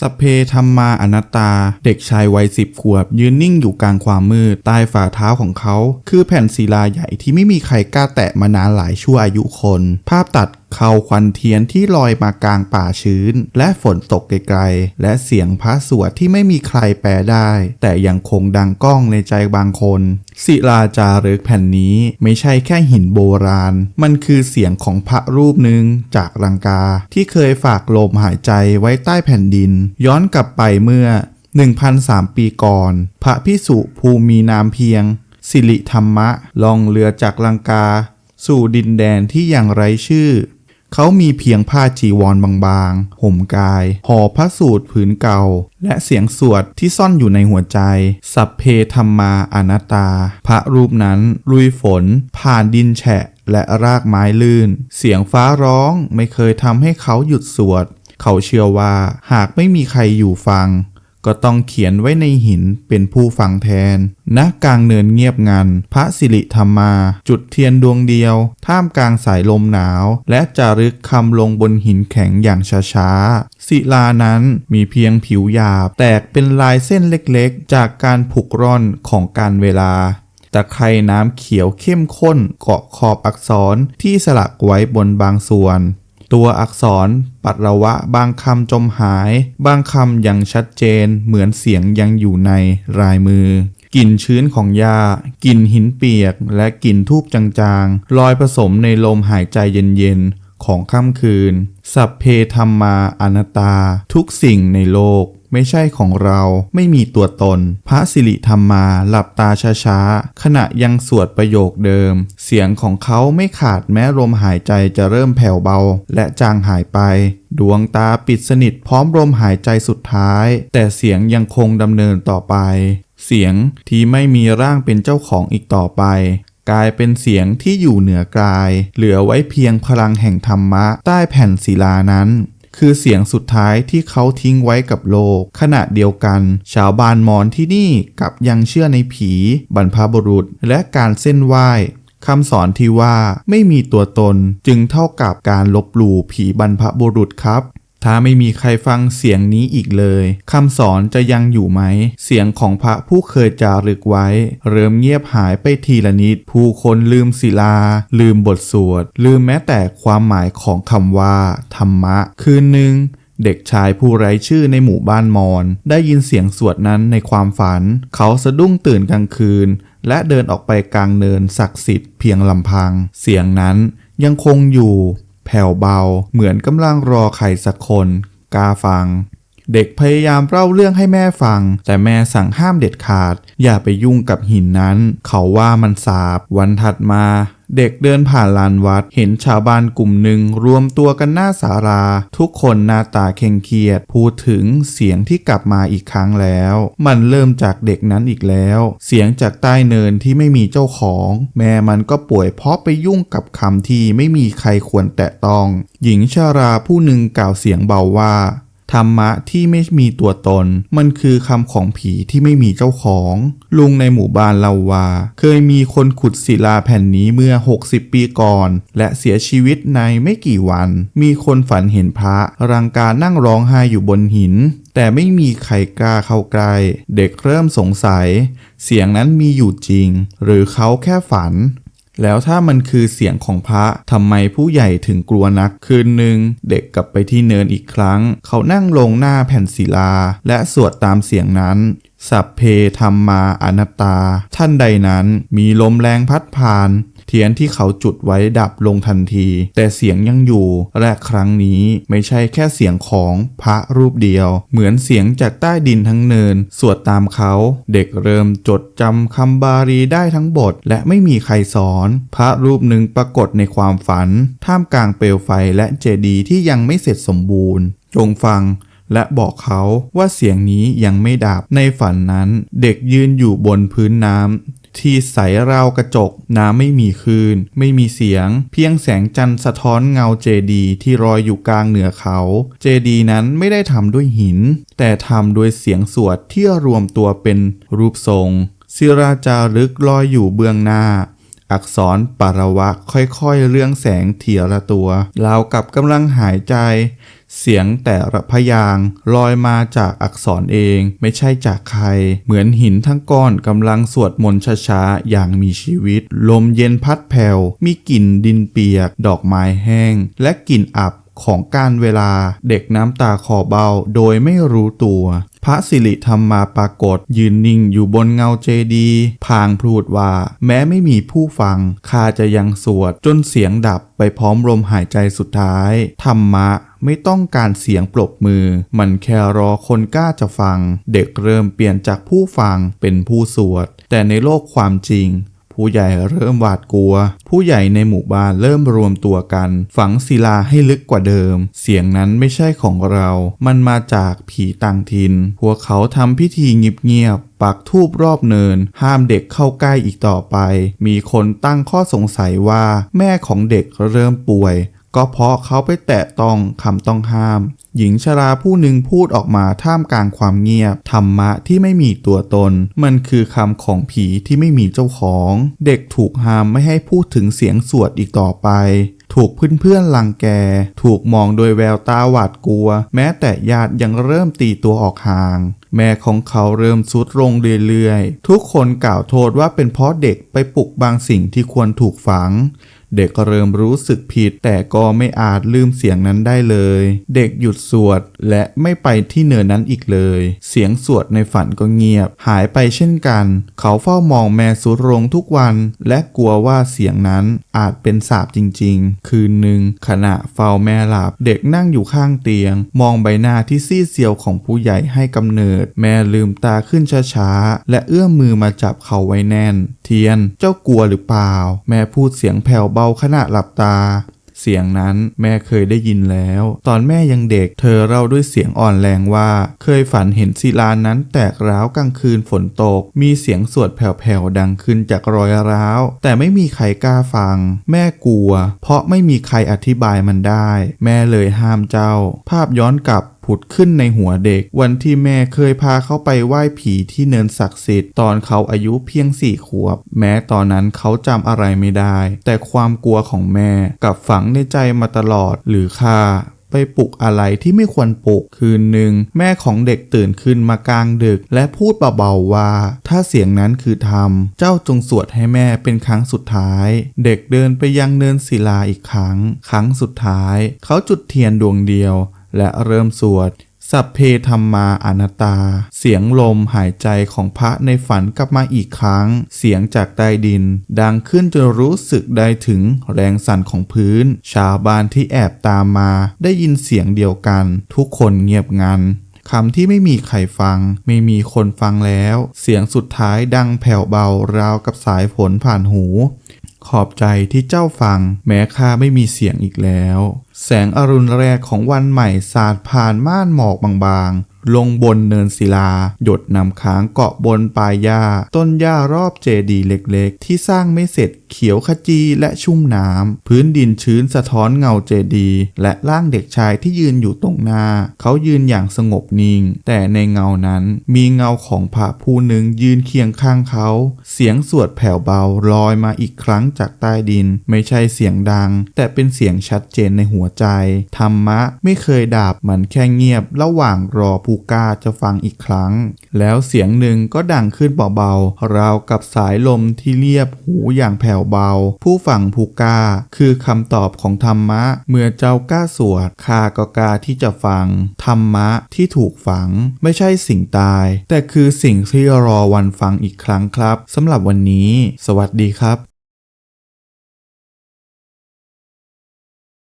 สเพธรรมาอนัตตา เด็กชายวัยสิบขวบ ยืนนิ่งอยู่กลางความมืด ใต้ฝ่าเท้าของเขา คือแผ่นศิลาใหญ่ที่ไม่มีใครกล้าแตะมานานหลายชั่วอายุคน ภาพตัด เขาควันเทียนที่ลอยมากลางป่าชื้น และฝนตกไกลๆ และเสียงพระสวดที่ไม่มีใครแปลได้ แต่ยังคงดังก้องในใจบางคน ศิลาจารึกแผ่นนี้ไม่ใช่แค่หินโบราณ มันคือเสียงของพระรูปหนึ่งจากลังกา ที่เคยฝากลมหายใจไว้ใต้แผ่นดิน ย้อนกลับไปเมื่อ 1,003 ปีก่อน พระพิสุภูมีนามเพียง สิริธรรมะล่องเรือจากลังกา สู่ดินแดนที่ยังไร้ชื่อ เขามีเพียงผ้าจีวรบางๆ ห่มกาย ห่อพระสูตรผืนเก่า และเสียงสวดที่ซ่อนอยู่ในหัวใจ สัพเพธรรมาอนัตตา พระรูปนั้น ลุยฝน ผ่านดินแฉะ และรากไม้ลื่น เสียงฟ้าร้องไม่เคยทำให้เขาหยุดสวด เขาเชื่อว่าหากไม่มีใครอยู่ฟัง ก็ต้องเขียนไว้ในหินเป็นผู้ฟังแทนณกลางเนินเงียบงัน พระสิริธรรมา จุดเทียนดวงเดียว ท่ามกลางสายลมหนาว และจารึกคำลงบนหินแข็งอย่างช้าๆศิลานั้นมีเพียงผิวหยาบ แตกเป็นลายเส้นเล็กๆ จากการผุกร่อนของการเวลาตะไคร่น้ำเขียวเข้มข้นเกาะขอบอักษรที่สลักไว้บนบางส่วน ตัวอักษรปัดระวะบางคำจมหาย บางคำยังชัดเจนเหมือนเสียงยังอยู่ในรายมือกลิ่นชื้นของยา กลิ่นหินเปียก และกลิ่นทูบจางๆ ลอยผสมในลมหายใจเย็นๆ ของค่ำคืน สัพเพธรรมาอนัตตา ทุกสิ่งในโลก ไม่ใช่ของเราไม่มีตัวตน พระสิริธรรมาหลับตาช้าๆขณะยังสวดประโยคเดิม เสียงของเขาไม่ขาดแม้ลมหายใจจะเริ่มแผ่วเบา และจางหายไป ดวงตาปิดสนิทพร้อมลมหายใจสุดท้าย แต่เสียงยังคงดำเนินต่อไป เสียงที่ไม่มีร่างเป็นเจ้าของอีกต่อไปกลายเป็นเสียงที่อยู่เหนือกาย เหลือไว้เพียงพลังแห่งธรรมะ ใต้แผ่นศิลานั้น คือเสียงสุดท้ายที่เขาทิ้งไว้กับโลก ขณะเดียวกัน ชาวบ้านมอญที่นี่กับยังเชื่อในผี บรรพบุรุษ และการเส้นไหว้คำสอนที่ว่าไม่มีตัวตนจึงเท่ากับการลบหลู่ผีบรรพบุรุษครับ ถ้าไม่มีใครฟังเสียงนี้อีกเลยคำสอนจะยังอยู่ไหม เสียงของพระผู้เคยจารึกไว้ เริ่มเงียบหายไปทีละนิด ผู้คนลืมศิลา ลืมบทสวด ลืมแม้แต่ความหมายของคำว่า ธรรมะ คืนหนึ่งเด็กชายผู้ไร้ชื่อในหมู่บ้านมอญได้ยินเสียงสวดนั้นในความฝัน เขาสะดุ้งตื่นกลางคืน และเดินออกไปกลางเนินศักดิ์สิทธิ์เพียงลำพัง เสียงนั้นยังคงอยู่ ผ่วเบา เหมือนกำลังรอใครสักคน กาฟัง เด็กพยายามเล่าเรื่องให้แม่ฟัง แต่แม่สั่งห้ามเด็ดขาด อย่าไปยุ่งกับหินนั้น เขาว่ามันสาบ วันถัดมา เด็กเดินผ่านลานวัด เห็นชาวบ้านกลุ่มหนึ่งรวมตัวกันหน้าศาลา ทุกคนหน้าตาเคร่งเครียด พูดถึงเสียงที่กลับมาอีกครั้งแล้ว มันเริ่มจากเด็กนั้นอีกแล้ว เสียงจากใต้เนินที่ไม่มีเจ้าของ แม่มันก็ป่วยเพราะไปยุ่งกับคำที่ไม่มีใครควรแตะต้อง หญิงชาราผู้หนึ่งกล่าวเสียงเบาว่า ธรรมะที่ไม่มีตัวตน มันคือคำของผีที่ไม่มีเจ้าของ ลุงในหมู่บ้านเราว่า เคยมีคนขุดศิลาแผ่นนี้เมื่อ 60 ปีก่อน และเสียชีวิตในไม่กี่วัน มีคนฝันเห็นพระรังการนั่งร้องไห้อยู่บนหิน แต่ไม่มีใครกล้าเข้าใกล้เด็กเริ่มสงสัย เสียงนั้นมีอยู่จริง หรือเขาแค่ฝัน แล้วถ้ามันคือเสียงของพระทำไมผู้ใหญ่ถึงกลัวนักคืนหนึ่งเด็กกลับไปที่เนินอีกครั้ง เขานั่งลงหน้าแผ่นศิลา และสวดตามเสียงนั้นสัพเพธรรมาอนัตตา ท่านใดนั้นมีลมแรงพัดผ่าน เทียนที่เขาจุดไว้ดับลงทันที แต่เสียงยังอยู่และครั้งนี้ไม่ใช่แค่เสียงของพระรูปเดียว เหมือนเสียงจากใต้ดินทั้งเนิน สวดตามเขา เด็กเริ่มจดจำคำบาลีได้ทั้งบท และไม่มีใครสอน พระรูปหนึ่งปรากฏในความฝัน ท่ามกลางเปลวไฟและเจดีย์ที่ยังไม่เสร็จสมบูรณ์ จงฟังและบอกเขาว่าเสียงนี้ยังไม่ดับในฝันนั้น เด็กยืนอยู่บนพื้นน้ำ ที่ใสราวกระจก น้ำไม่มีคลื่น ไม่มีเสียง เพียงแสงจันทร์สะท้อนเงาเจดีย์ที่ลอยอยู่กลางเหนือเขา เจดีย์นั้นไม่ได้ทำด้วยหิน แต่ทำด้วยเสียงสวดที่รวมตัวเป็นรูปทรงศิราจารึกลอยอยู่เบื้องหน้า อักษรปารวะค่อยๆเรื่องแสงเทียละตัวราวกับกำลังหายใจ เสียงแต่ละพยางลอยมาจากอักษรเองไม่ใช่จากใคร เหมือนหินทั้งก้อนกำลังสวดมนต์ช้าๆ อย่างมีชีวิต ลมเย็นพัดแผ่วมีกลิ่นดินเปียก ดอกไม้แห้ง และกลิ่นอับของการเวลาเด็กน้ำตาคอเบาโดยไม่รู้ตัว พระสิริธรรมมาปรากฏ ยืนนิ่งอยู่บนเงาเจดีย์พางพูดว่า แม้ไม่มีผู้ฟังข้าจะยังสวดจนเสียงดับไปพร้อมลมหายใจสุดท้าย ธรรมะไม่ต้องการเสียงปรบมือ มันแค่รอคนกล้าจะฟัง เด็กเริ่มเปลี่ยนจากผู้ฟังเป็นผู้สวด แต่ในโลกความจริง ผู้ใหญ่เริ่มหวาดกลัว ผู้ใหญ่ในหมู่บ้านเริ่มรวมตัวกัน ฝังศิลาให้ลึกกว่าเดิม เสียงนั้นไม่ใช่ของเรา มันมาจากผีต่างถิ่น พวกเขาทำพิธีเงียบๆ ปักทูบรอบเนิน ห้ามเด็กเข้าใกล้อีกต่อไป มีคนตั้งข้อสงสัยว่าแม่ของเด็กเริ่มป่วย ก็เพราะเขาไปแตะต้องคำต้องห้าม หญิงชราผู้หนึ่งพูดออกมาท่ามกลางความเงียบ ธรรมะที่ไม่มีตัวตน มันคือคำของผีที่ไม่มีเจ้าของ เด็กถูกห้ามไม่ให้พูดถึงเสียงสวดอีกต่อไป ถูกเพื่อนๆลังแก ถูกมองโดยแววตาหวาดกลัว แม้แต่ญาติยังเริ่มตีตัวออกห่างแม่ของเขาเริ่มสุดลงเรื่อยๆ ทุกคนกล่าวโทษว่าเป็นเพราะเด็กไปปลุกบางสิ่งที่ควรถูกฝัง เด็กก็เริ่มรู้สึกผิด แต่ก็ไม่อาจลืมเสียงนั้นได้เลย เด็กหยุดสวดและไม่ไปที่เนินนั้นอีกเลย เสียงสวดในฝันก็เงียบ หายไปเช่นกัน เขาเฝ้ามองแม่สุดลงทุกวัน และกลัวว่าเสียงนั้นอาจเป็นสาปจริง ๆ คืนหนึ่งขณะเฝ้าแม่หลับ เด็กนั่งอยู่ข้างเตียง มองใบหน้าที่ซีดเซียวของผู้ใหญ่ให้กำเนิด แม่ลืมตาขึ้นช้าๆและเอื้อมมือมาจับเขาไว้แน่น เทียนเจ้ากลัวหรือเปล่า แม่พูดเสียงแผ่วเบาขณะหลับตา เสียงนั้นแม่เคยได้ยินแล้ว ตอนแม่ยังเด็ก เธอเล่าด้วยเสียงอ่อนแรงว่า เคยฝันเห็นศิลานั้นแตกร้าวกลางคืนฝนตก มีเสียงสวดแผ่วๆดังขึ้นจากรอยร้าว แต่ไม่มีใครกล้าฟัง แม่กลัว เพราะไม่มีใครอธิบายมันได้ แม่เลยห้ามเจ้า ภาพย้อนกลับ ผุดขึ้นในหัวเด็ก วันที่แม่เคยพาเขาไปไหว้ผีที่เนินศักดิ์สิทธิ์ตอนเขาอายุเพียงสี่ขวบ แม้ตอนนั้นเขาจำอะไรไม่ได้ แต่ความกลัวของแม่กับฝังในใจมาตลอดหรือข้าไปปลุกอะไรที่ไม่ควรปลุกคืนหนึ่งแม่ของเด็กตื่นขึ้นมากลางดึก และพูดเบาๆว่า ถ้าเสียงนั้นคือธรรม เจ้าจงสวดให้แม่เป็นครั้งสุดท้าย เด็กเดินไปยังเนินศิลาอีกครั้ง ครั้งสุดท้าย เขาจุดเทียนดวงเดียว และเริ่มสวด สัพเพธรรมาอนัตตา เสียงลมหายใจของพระในฝันกลับมาอีกครั้ง เสียงจากใต้ดิน ดังขึ้นจนรู้สึกได้ถึงแรงสั่นของพื้น ชาวบ้านที่แอบตามมาได้ยินเสียงเดียวกัน ทุกคนเงียบงันคำที่ไม่มีใครฟัง ไม่มีคนฟังแล้ว เสียงสุดท้ายดังแผ่วเบาราวกับสายฝนผ่านหู ขอบใจที่เจ้าฟัง แม้ข้าไม่มีเสียงอีกแล้ว แสงอรุณแรกของวันใหม่สาดผ่านม่านหมอกบาง ลงบนเนินศิลา หยดนำค้างเกาะบนปลายหญ้า ต้นหญ้ารอบเจดีย์เล็กๆ ที่สร้างไม่เสร็จเขียวขจีและชุ่มน้ำ พื้นดินชื้นสะท้อนเงาเจดีย์และร่างเด็กชายที่ยืนอยู่ตรงหน้า เขายืนอย่างสงบนิ่ง แต่ในเงานั้นมีเงาของพระผู้หนึ่งยืนเคียงข้างเขา เสียงสวดแผ่วเบาลอยมาอีกครั้งจากใต้ดิน ไม่ใช่เสียงดัง แต่เป็นเสียงชัดเจนในหัวใจธรรมะไม่เคยดับมันแค่เงียบระหว่างรอผู้กล้าจะฟังอีกครั้ง แล้วเสียงหนึ่งก็ดังขึ้นเบาๆ ราวกับสายลมที่เรียบหูอย่างแผ่วเบา ผู้ฟังผู้กล้าคือคำตอบของธรรมะ เมื่อเจ้ากล้าสวดขาก็กล้าที่จะฟัง ธรรมะที่ถูกฝัง ไม่ใช่สิ่งตาย แต่คือสิ่งที่รอวันฟังอีกครั้งครับสำหรับวันนี้ สวัสดีครับ